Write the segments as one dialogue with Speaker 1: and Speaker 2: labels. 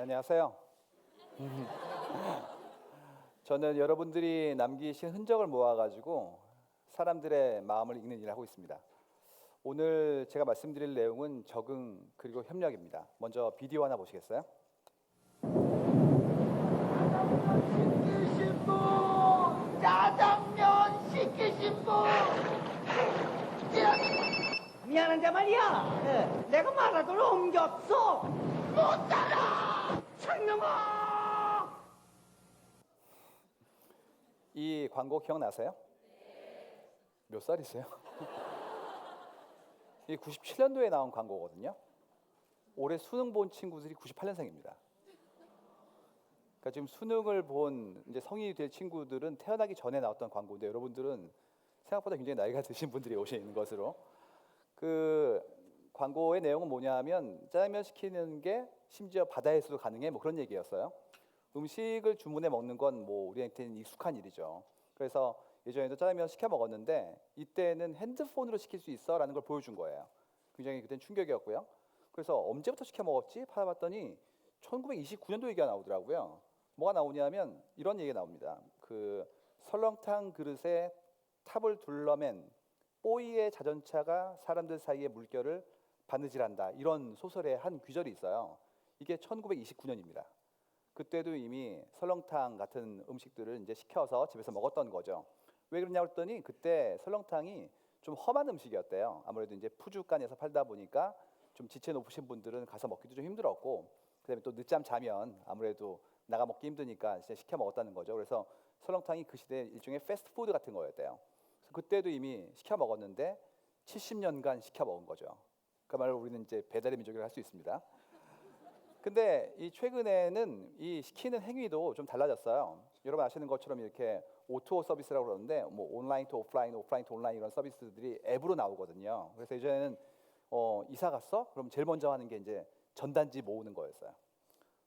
Speaker 1: 네, 안녕하세요. 저는 여러분들이 남기신 흔적을 모아가지고 사람들의 마음을 읽는 일을 하고 있습니다. 오늘 제가 말씀드릴 내용은 적응 그리고 협력입니다. 먼저 비디오 하나 보시겠어요?
Speaker 2: 시키신 분 짜장면 시키신 분 미안한데 말이야 예, 내가 마라도를 옮겼어 못 따라 창명아
Speaker 1: 이 광고 기억나세요? 몇 살이세요? 이 97년도에 나온 광고거든요. 올해 수능 본 친구들이 98년생입니다. 그러니까 지금 수능을 본 이제 성인이 될 친구들은 태어나기 전에 나왔던 광고인데 여러분들은 생각보다 굉장히 나이가 드신 분들이 오시는 것으로 그 광고의 내용은 뭐냐면 짜장면 시키는 게 심지어 바다에서도 가능해 뭐 그런 얘기였어요. 음식을 주문해 먹는 건 뭐 우리한테는 익숙한 일이죠. 그래서 예전에도 짜장면 시켜 먹었는데 이때는 핸드폰으로 시킬 수 있어라는 걸 보여준 거예요. 굉장히 그땐 충격이었고요. 그래서 언제부터 시켜 먹었지? 찾아봤더니 1929년도 얘기가 나오더라고요. 뭐가 나오냐면 이런 얘기가 나옵니다. 그 설렁탕 그릇에 탑을 둘러맨 뽀이의 자전차가 사람들 사이의 물결을 바느질한다. 이런 소설의 한 귀절이 있어요. 이게 1929년입니다. 그때도 이미 설렁탕 같은 음식들을 이제 시켜서 집에서 먹었던 거죠. 왜 그러냐고 했더니 그때 설렁탕이 좀 험한 음식이었대요. 아무래도 이제 푸주간에서 팔다 보니까 좀 지체 높으신 분들은 가서 먹기도 좀 힘들었고 그다음에 또 늦잠 자면 아무래도 나가 먹기 힘드니까 이제 시켜 먹었다는 거죠. 그래서 설렁탕이 그 시대 일종의 패스트푸드 같은 거였대요. 그래서 그때도 이미 시켜 먹었는데 70년간 시켜 먹은 거죠. 그 말로 우리는 이제 배달의 민족이라고 할 수 있습니다. 근데 이 최근에는 이 시키는 행위도 좀 달라졌어요. 여러분 아시는 것처럼 이렇게 오토 서비스라고 그러는데 뭐 온라인 투 오프라인, 오프라인 투 온라인 이런 서비스들이 앱으로 나오거든요. 그래서 예전에는 어, 이사 갔어? 그럼 제일 먼저 하는 게 이제 전단지 모으는 거였어요.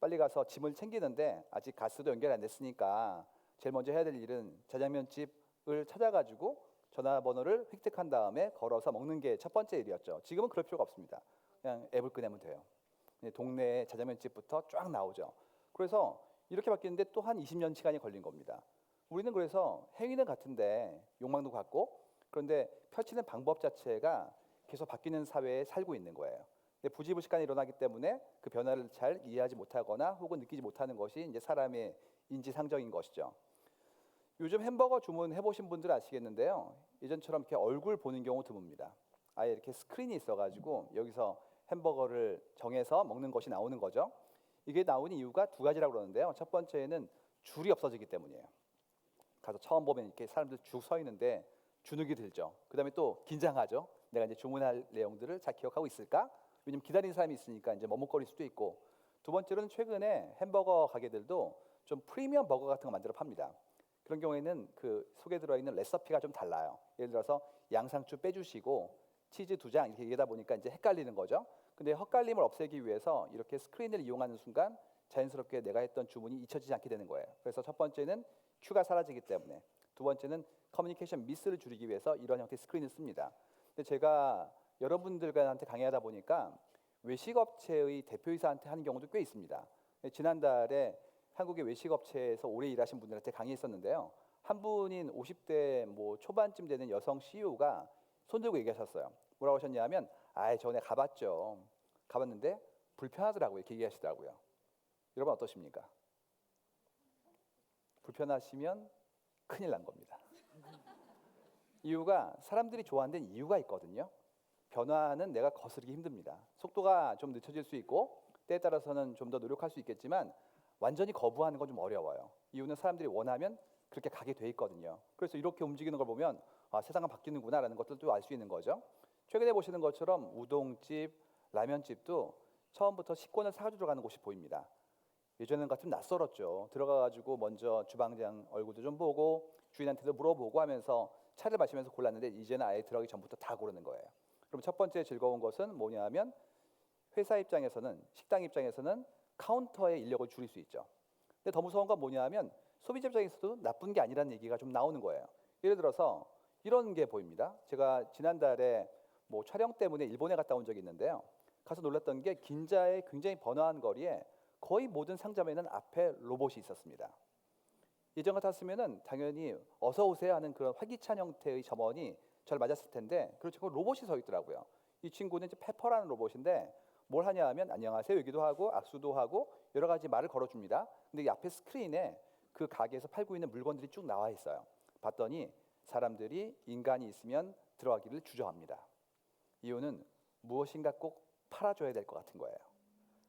Speaker 1: 빨리 가서 짐을 챙기는데 아직 가스도 연결 안 됐으니까 제일 먼저 해야 될 일은 짜장면 집을 찾아가지고 전화번호를 획득한 다음에 걸어서 먹는 게 첫 번째 일이었죠. 지금은 그럴 필요가 없습니다. 그냥 앱을 꺼내면 돼요. 동네에 짜장면 집부터 쫙 나오죠. 그래서 이렇게 바뀌는데 또 한 20년 시간이 걸린 겁니다. 우리는 그래서 행위는 같은데 욕망도 같고 그런데 펼치는 방법 자체가 계속 바뀌는 사회에 살고 있는 거예요. 근데 부지불식간에 일어나기 때문에 그 변화를 잘 이해하지 못하거나 혹은 느끼지 못하는 것이 이제 사람의 인지상정인 것이죠. 요즘 햄버거 주문해 보신 분들 아시겠는데요. 예전처럼 이렇게 얼굴 보는 경우 드뭅니다. 아예 이렇게 스크린이 있어가지고 여기서 햄버거를 정해서 먹는 것이 나오는 거죠. 이게 나온 이유가 두 가지라고 그러는데요. 첫 번째는 줄이 없어지기 때문이에요. 가서 처음 보면 이렇게 사람들 쭉 서 있는데 주눅이 들죠. 그다음에 또 긴장하죠. 내가 이제 주문할 내용들을 잘 기억하고 있을까? 왜냐면 기다리는 사람이 있으니까 이제 머뭇거릴 수도 있고. 두 번째로는 최근에 햄버거 가게들도 좀 프리미엄 버거 같은 거 만들어 팝니다. 그런 경우에는 그 속에 들어있는 레시피가 좀 달라요. 예를 들어서 양상추 빼주시고 치즈 두 장 이렇게 얘기하다 보니까 이제 헷갈리는 거죠. 근데 헛갈림을 없애기 위해서 이렇게 스크린을 이용하는 순간 자연스럽게 내가 했던 주문이 잊혀지지 않게 되는 거예요. 그래서 첫 번째는 큐가 사라지기 때문에 두 번째는 커뮤니케이션 미스를 줄이기 위해서 이런 형태의 스크린을 씁니다. 근데 제가 여러분들한테 강의하다 보니까 외식업체의 대표이사한테 하는 경우도 꽤 있습니다. 지난달에 한국의 외식 업체에서 오래 일하신 분들한테 강의했었는데요. 한 분인 50대 뭐 초반쯤 되는 여성 CEO가 손 들고 얘기하셨어요. 뭐라고 하셨냐면, 아이 전에 가봤죠. 가봤는데 불편하더라고요. 이렇게 얘기하시더라고요. 여러분 어떠십니까? 불편하시면 큰일 난 겁니다. 이유가 사람들이 좋아하는 이유가 있거든요. 변화는 내가 거스르기 힘듭니다. 속도가 좀 늦춰질 수 있고 때에 따라서는 좀 더 노력할 수 있겠지만 완전히 거부하는 건 좀 어려워요. 이유는 사람들이 원하면 그렇게 가게 돼 있거든요. 그래서 이렇게 움직이는 걸 보면 아, 세상은 바뀌는구나라는 것들도 알수 있는 거죠. 최근에 보시는 것처럼 우동집, 라면집도 처음부터 식권을 사가지고 가는 곳이 보입니다. 예전엔 같으면 낯설었죠. 들어가가지고 먼저 주방장 얼굴도 좀 보고 주인한테도 물어보고 하면서 차를 마시면서 골랐는데 이제는 아예 들어가기 전부터 다 고르는 거예요. 그럼 첫 번째 즐거운 것은 뭐냐면 회사 입장에서는 식당 입장에서는 카운터의 인력을 줄일 수 있죠. 근데 더 무서운 건 뭐냐면 소비자 입장에서도 나쁜 게 아니라는 얘기가 좀 나오는 거예요. 예를 들어서 이런 게 보입니다. 제가 지난달에 뭐 촬영 때문에 일본에 갔다 온 적이 있는데요. 가서 놀랐던 게 긴자의 굉장히 번화한 거리에 거의 모든 상점에는 앞에 로봇이 있었습니다. 예전 같았으면은 당연히 어서 오세요 하는 그런 활기찬 형태의 점원이 저를 맞았을 텐데 그렇지 그 로봇이 서 있더라고요. 이 친구는 이제 페퍼라는 로봇인데 뭘 하냐 하면 안녕하세요 여기도 하고 악수도 하고 여러 가지 말을 걸어줍니다. 근데 이 앞에 스크린에 그 가게에서 팔고 있는 물건들이 쭉 나와 있어요. 봤더니 사람들이 인간이 있으면 들어가기를 주저합니다. 이유는 무엇인가 꼭 팔아줘야 될 것 같은 거예요.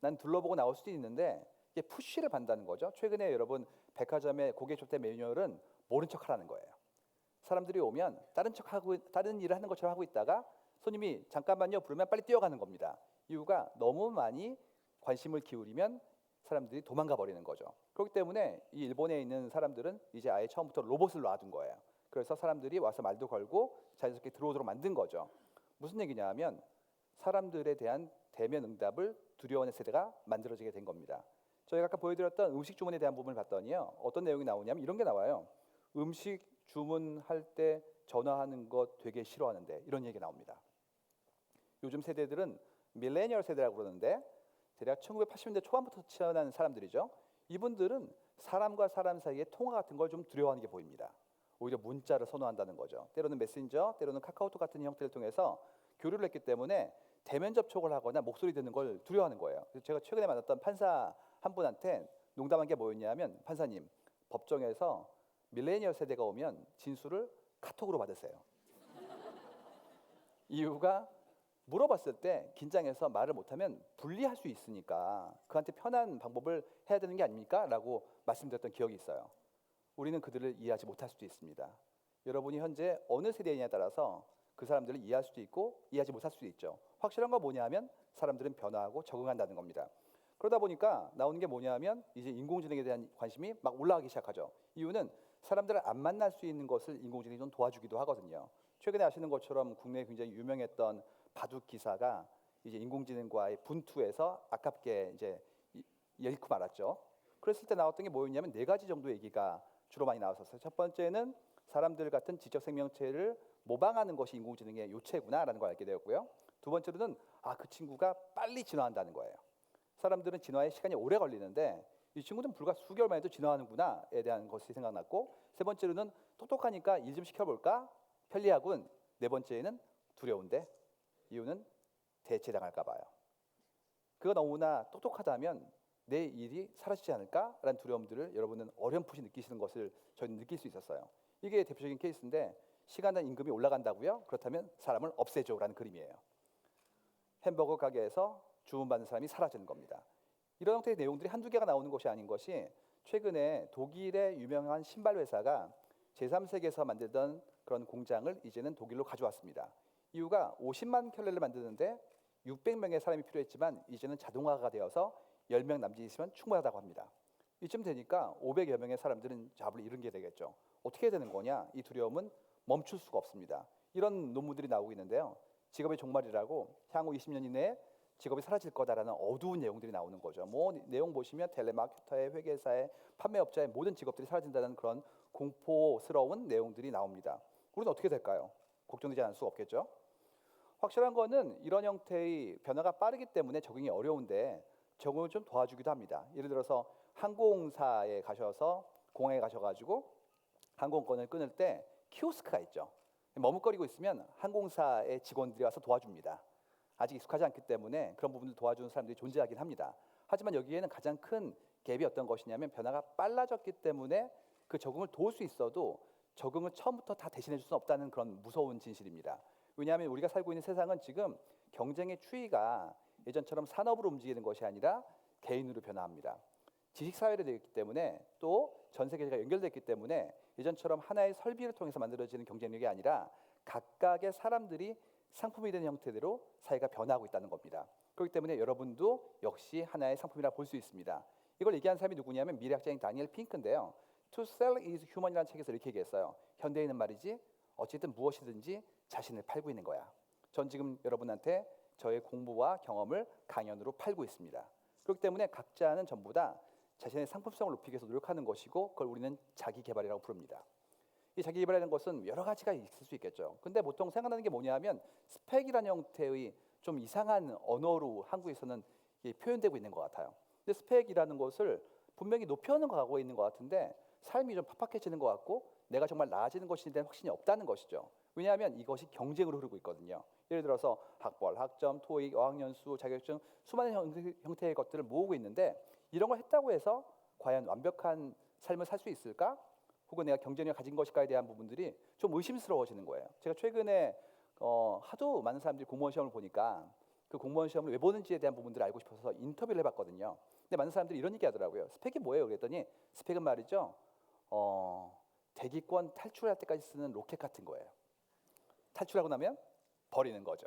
Speaker 1: 난 둘러보고 나올 수도 있는데 이게 푸쉬를 받는다는 거죠. 최근에 여러분 백화점의 고객 접대 매뉴얼은 모른 척하라는 거예요. 사람들이 오면 다른 척 하고 다른 일을 하는 것처럼 하고 있다가 손님이 잠깐만요 부르면 빨리 뛰어가는 겁니다. 이유가 너무 많이 관심을 기울이면 사람들이 도망가 버리는 거죠. 그렇기 때문에 이 일본에 있는 사람들은 이제 아예 처음부터 로봇을 놔둔 거예요. 그래서 사람들이 와서 말도 걸고 자연스럽게 들어오도록 만든 거죠. 무슨 얘기냐 하면 사람들에 대한 대면 응답을 두려워하는 세대가 만들어지게 된 겁니다. 저희가 아까 보여드렸던 음식 주문에 대한 부분을 봤더니요. 어떤 내용이 나오냐면 이런 게 나와요. 음식 주문할 때 전화하는 것 되게 싫어하는데 이런 얘기 나옵니다. 요즘 세대들은 밀레니얼 세대라고 그러는데 대략 1980년대 초반부터 태어난 사람들이죠. 이분들은 사람과 사람 사이의 통화 같은 걸 좀 두려워하는 게 보입니다. 오히려 문자를 선호한다는 거죠. 때로는 메신저, 때로는 카카오톡 같은 형태를 통해서 교류를 했기 때문에 대면 접촉을 하거나 목소리 듣는 걸 두려워하는 거예요. 그래서 제가 최근에 만났던 판사 한 분한테 농담한 게 뭐였냐면 판사님 법정에서 밀레니얼 세대가 오면 진술을 카톡으로 받으세요. 이유가 물어봤을 때 긴장해서 말을 못하면 불리할 수 있으니까 그한테 편한 방법을 해야 되는 게 아닙니까? 라고 말씀드렸던 기억이 있어요. 우리는 그들을 이해하지 못할 수도 있습니다. 여러분이 현재 어느 세대이냐에 따라서 그 사람들을 이해할 수도 있고 이해하지 못할 수도 있죠. 확실한 건 뭐냐 하면 사람들은 변화하고 적응한다는 겁니다. 그러다 보니까 나오는 게 뭐냐 하면 이제 인공지능에 대한 관심이 막 올라가기 시작하죠. 이유는 사람들을 안 만날 수 있는 것을 인공지능이 좀 도와주기도 하거든요. 최근에 아시는 것처럼 국내에 굉장히 유명했던 바둑 기사가 이제 인공지능과의 분투에서 아깝게 이제 이- 잃고 말았죠. 그랬을 때 나왔던 게 뭐였냐면 네 가지 정도 얘기가 주로 많이 나왔었어요. 첫 번째는 사람들 같은 지적 생명체를 모방하는 것이 인공지능의 요체구나라는 걸 알게 되었고요. 두 번째로는 아 그 친구가 빨리 진화한다는 거예요. 사람들은 진화에 시간이 오래 걸리는데 이 친구는 불과 수개월 만에도 진화하는구나에 대한 것이 생각났고 세 번째로는 똑똑하니까 일 좀 시켜볼까 편리하군. 네 번째는 두려운데 이유는 대체당할까 봐요. 그가 너무나 똑똑하다면 내 일이 사라지지 않을까라는 두려움들을 여러분은 어렴풋이 느끼시는 것을 저희는 느낄 수 있었어요. 이게 대표적인 케이스인데 시간당 임금이 올라간다고요? 그렇다면 사람을 없애줘라는 그림이에요. 햄버거 가게에서 주문받는 사람이 사라지는 겁니다. 이런 형태의 내용들이 한두 개가 나오는 것이 아닌 것이 최근에 독일의 유명한 신발 회사가 제3세계에서 만들던 그런 공장을 이제는 독일로 가져왔습니다. 이유가 50만 켤레를 만드는데 600명의 사람이 필요했지만 이제는 자동화가 되어서 10명 남짓 있으면 충분하다고 합니다. 이쯤 되니까 500여 명의 사람들은 잡을 잃은 게 되겠죠. 어떻게 해야 되는 거냐? 이 두려움은 멈출 수가 없습니다. 이런 논문들이 나오고 있는데요. 직업의 종말이라고 향후 20년 이내에 직업이 사라질 거다라는 어두운 내용들이 나오는 거죠. 뭐 내용 보시면 텔레마케터의 회계사의 판매업자의 모든 직업들이 사라진다는 그런 공포스러운 내용들이 나옵니다. 우리는 어떻게 될까요? 걱정되지 않을 수 없겠죠. 확실한 거는 이런 형태의 변화가 빠르기 때문에 적응이 어려운데 적응을 좀 도와주기도 합니다. 예를 들어서 항공사에 가셔서 공항에 가셔가지고 항공권을 끊을 때 키오스크가 있죠. 머뭇거리고 있으면 항공사의 직원들이 와서 도와줍니다. 아직 익숙하지 않기 때문에 그런 부분을 도와주는 사람들이 존재하긴 합니다. 하지만 여기에는 가장 큰 갭이 어떤 것이냐면 변화가 빨라졌기 때문에 그 적응을 도울 수 있어도 적응을 처음부터 다 대신해 줄 수는 없다는 그런 무서운 진실입니다. 왜냐하면 우리가 살고 있는 세상은 지금 경쟁의 추이가 예전처럼 산업으로 움직이는 것이 아니라 개인으로 변화합니다. 지식 사회로 되어 있기 때문에 또 전 세계가 연결됐기 때문에 예전처럼 하나의 설비를 통해서 만들어지는 경쟁력이 아니라 각각의 사람들이 상품이 되는 형태대로 사회가 변화하고 있다는 겁니다. 그렇기 때문에 여러분도 역시 하나의 상품이라 볼 수 있습니다. 이걸 얘기한 사람이 누구냐면 미래학자인 다니엘 핑크인데요. To sell is human이라는 책에서 이렇게 얘기했어요. 현대인은 말이지 어쨌든 무엇이든지 자신을 팔고 있는 거야. 전 지금 여러분한테 저의 공부와 경험을 강연으로 팔고 있습니다. 그렇기 때문에 각자는 전부 다 자신의 상품성을 높이기 위해서 노력하는 것이고 그걸 우리는 자기 개발이라고 부릅니다. 이 자기 개발이라는 것은 여러 가지가 있을 수 있겠죠. 근데 보통 생각나는 게 뭐냐면 스펙이라는 형태의 좀 이상한 언어로 한국에서는 표현되고 있는 것 같아요. 근데 스펙이라는 것을 분명히 높여는 가고 있는 것 같은데 삶이 좀 팍팍해지는 것 같고 내가 정말 나아지는 대한 확신이 없다는 것이죠. 왜냐하면 이것이 경쟁으로 흐르고 있거든요. 예를 들어서 학벌, 학점, 토익, 어학연수, 자격증 수많은 형태, 형태의 것들을 모으고 있는데 이런 걸 했다고 해서 과연 완벽한 삶을 살 수 있을까? 혹은 내가 경쟁력 가진 것일까에 대한 부분들이 좀 의심스러워지는 거예요. 제가 최근에 어, 하도 많은 사람들이 공무원 시험을 보니까 그 공무원 시험을 왜 보는지에 대한 부분들을 알고 싶어서 인터뷰를 해봤거든요. 근데 많은 사람들이 이런 얘기 하더라고요. 스펙이 뭐예요? 그랬더니 스펙은 말이죠. 어, 대기권 탈출할 때까지 쓰는 로켓 같은 거예요. 탈출하고 나면 버리는 거죠.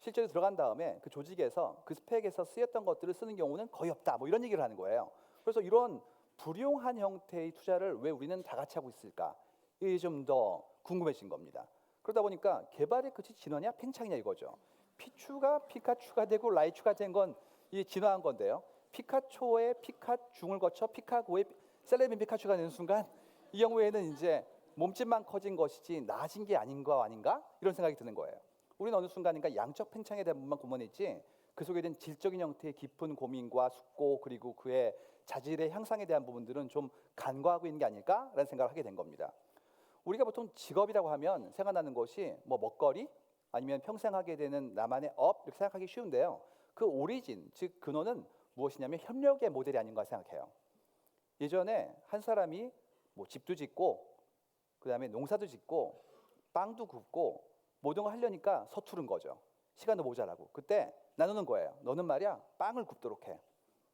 Speaker 1: 실제로 들어간 다음에 그 조직에서 그 스펙에서 쓰였던 것들을 쓰는 경우는 거의 없다. 뭐 이런 얘기를 하는 거예요. 그래서 이런 불용한 형태의 투자를 왜 우리는 다 같이 하고 있을까? 이게 좀 더 궁금해진 겁니다. 그러다 보니까 개발의 끝이 진화냐 팽창이냐 이거죠. 피추가 피카츄가 되고 라이츄가 된 건 이 진화한 건데요. 피카초의 피카중을 거쳐 피카고의 셀레빈 피카츄가 되는 순간 이 경우에는 이제 몸집만 커진 것이지 나아진 게 아닌가 아닌가 이런 생각이 드는 거예요. 우리는 어느 순간인가 양적 팽창에 대한 부분만 고민했지 그 속에 된 질적인 형태의 깊은 고민과 숙고 그리고 그의 자질의 향상에 대한 부분들은 좀 간과하고 있는 게 아닐까라는 생각을 하게 된 겁니다. 우리가 보통 직업이라고 하면 생각나는 것이 뭐 먹거리 아니면 평생 하게 되는 나만의 업 이렇게 생각하기 쉬운데요. 그 오리진 즉 근원은 무엇이냐면 협력의 모델이 아닌가 생각해요. 예전에 한 사람이 뭐 집도 짓고 그다음에 농사도 짓고 빵도 굽고 모든 걸 하려니까 서투른 거죠. 시간도 모자라고. 그때 나누는 거예요. 너는 말이야 빵을 굽도록 해.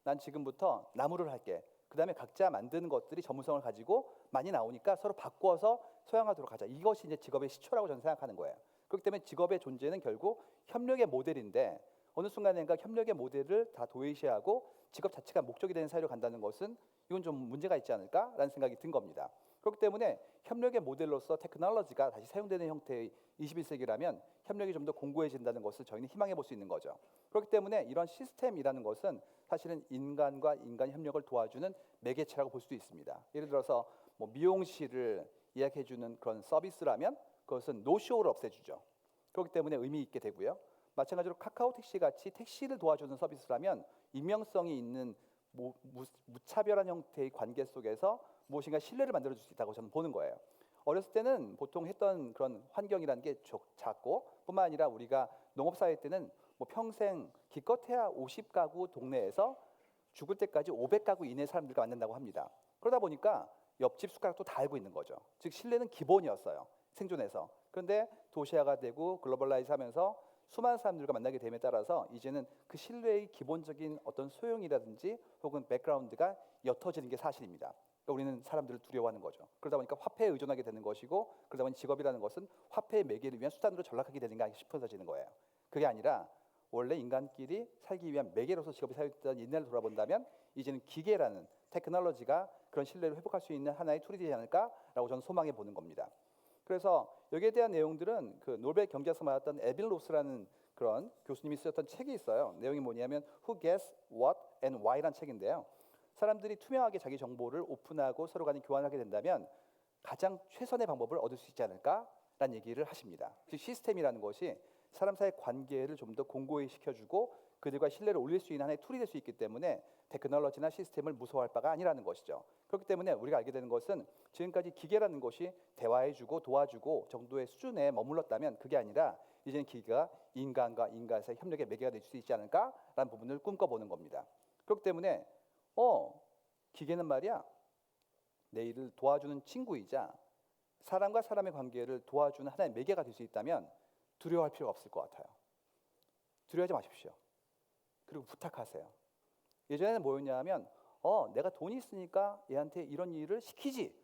Speaker 1: 난 지금부터 나무를 할게. 그 다음에 각자 만드는 것들이 전문성을 가지고 많이 나오니까 서로 바꿔서 소양하도록 하자. 이것이 이제 직업의 시초라고 저는 생각하는 거예요. 그렇기 때문에 직업의 존재는 결국 협력의 모델인데 어느 순간인가 협력의 모델을 다 도외시하고 직업 자체가 목적이 되는 사회로 간다는 것은 이건 좀 문제가 있지 않을까라는 생각이 든 겁니다. 그렇기 때문에 협력의 모델로서 테크놀로지가 다시 사용되는 형태의 21세기라면 협력이 좀 더 공고해진다는 것을 저희는 희망해 볼 수 있는 거죠. 그렇기 때문에 이런 시스템이라는 것은 사실은 인간과 인간 협력을 도와주는 매개체라고 볼 수도 있습니다. 예를 들어서 뭐 미용실을 예약해 주는 그런 서비스라면 그것은 노쇼를 없애주죠. 그렇기 때문에 의미 있게 되고요. 마찬가지로 카카오 택시 같이 택시를 도와주는 서비스라면 익명성이 있는 무, 무, 무차별한 형태의 관계 속에서 무엇인가 신뢰를 만들어 줄 수 있다고 저는 보는 거예요. 어렸을 때는 보통 했던 그런 환경이라는 게 적- 작고 뿐만 아니라 우리가 농업 사회 때는 뭐 평생 기껏해야 50가구 동네에서 죽을 때까지 500가구 이내 사람들과 만난다고 합니다. 그러다 보니까 옆집 숟가락도 다 알고 있는 거죠. 즉 신뢰는 기본이었어요. 생존에서. 그런데 도시화가 되고 글로벌라이즈 하면서 수많은 사람들과 만나게 됨에 따라서 이제는 그 신뢰의 기본적인 어떤 소용이라든지 혹은 백그라운드가 옅어지는 게 사실입니다. 그러니까 우리는 사람들을 두려워하는 거죠. 그러다 보니까 화폐에 의존하게 되는 것이고 그러다 보니 직업이라는 것은 화폐의 매개를 위한 수단으로 전락하게 되는가 싶어지는 거예요. 그게 아니라 원래 인간끼리 살기 위한 매개로서 직업이 사용됐던 옛날을 돌아본다면 이제는 기계라는 테크놀로지가 그런 신뢰를 회복할 수 있는 하나의 툴이 되지 않을까라고 저는 소망해 보는 겁니다. 그래서 여기에 대한 내용들은 그 노벨 경제학상 받았던 에빌 로스라는 그런 교수님이 쓰셨던 책이 있어요. 내용이 뭐냐면 Who Gets What and Why라는 책인데요. 사람들이 투명하게 자기 정보를 오픈하고 서로 간에 교환하게 된다면 가장 최선의 방법을 얻을 수 있지 않을까라는 얘기를 하십니다. 즉 시스템이라는 것이 사람 사이 관계를 좀 더 공고히 시켜주고 그들과 신뢰를 올릴 수 있는 하나의 툴이 될 수 있기 때문에 테크놀로지나 시스템을 무서워할 바가 아니라는 것이죠. 그렇기 때문에 우리가 알게 되는 것은 지금까지 기계라는 것이 대화해주고 도와주고 정도의 수준에 머물렀다면 그게 아니라 이제는 기계가 인간과 인간 사이 협력의 매개가 될 수 있지 않을까라는 부분을 꿈꿔보는 겁니다. 그렇기 때문에 어 기계는 말이야 내 일을 도와주는 친구이자 사람과 사람의 관계를 도와주는 하나의 매개가 될 수 있다면 두려워할 필요가 없을 것 같아요. 두려워하지 마십시오. 그리고 부탁하세요. 예전에는 뭐였냐면 어 내가 돈이 있으니까 얘한테 이런 일을 시키지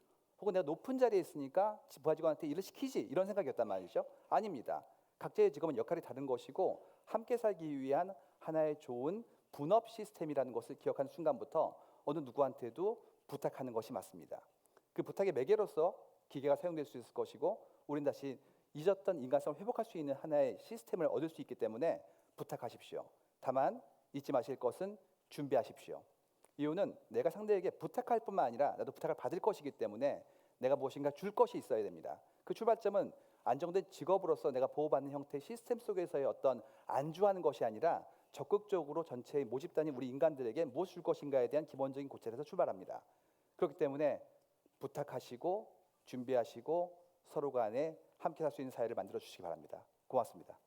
Speaker 1: 혹은 내가 높은 자리에 있으니까 부하 직원한테 일을 시키지 이런 생각이었단 말이죠. 아닙니다. 각자의 직업은 역할이 다른 것이고 함께 살기 위한 하나의 좋은 분업 시스템이라는 것을 기억하는 순간부터 어느 누구한테도 부탁하는 것이 맞습니다. 그 부탁의 매개로서 기계가 사용될 수 있을 것이고 우린 다시 잊었던 인간성을 회복할 수 있는 하나의 시스템을 얻을 수 있기 때문에 부탁하십시오. 다만 잊지 마실 것은 준비하십시오. 이유는 내가 상대에게 부탁할 뿐만 아니라 나도 부탁을 받을 것이기 때문에 내가 무엇인가 줄 것이 있어야 됩니다. 그 출발점은 안정된 직업으로서 내가 보호받는 형태의 시스템 속에서의 어떤 안주하는 것이 아니라 적극적으로 전체의 모집단인 우리 인간들에게 무엇을 줄 것인가에 대한 기본적인 고찰에서 출발합니다. 그렇기 때문에 부탁하시고 준비하시고 서로 간에 함께 살 수 있는 사회를 만들어 주시기 바랍니다. 고맙습니다.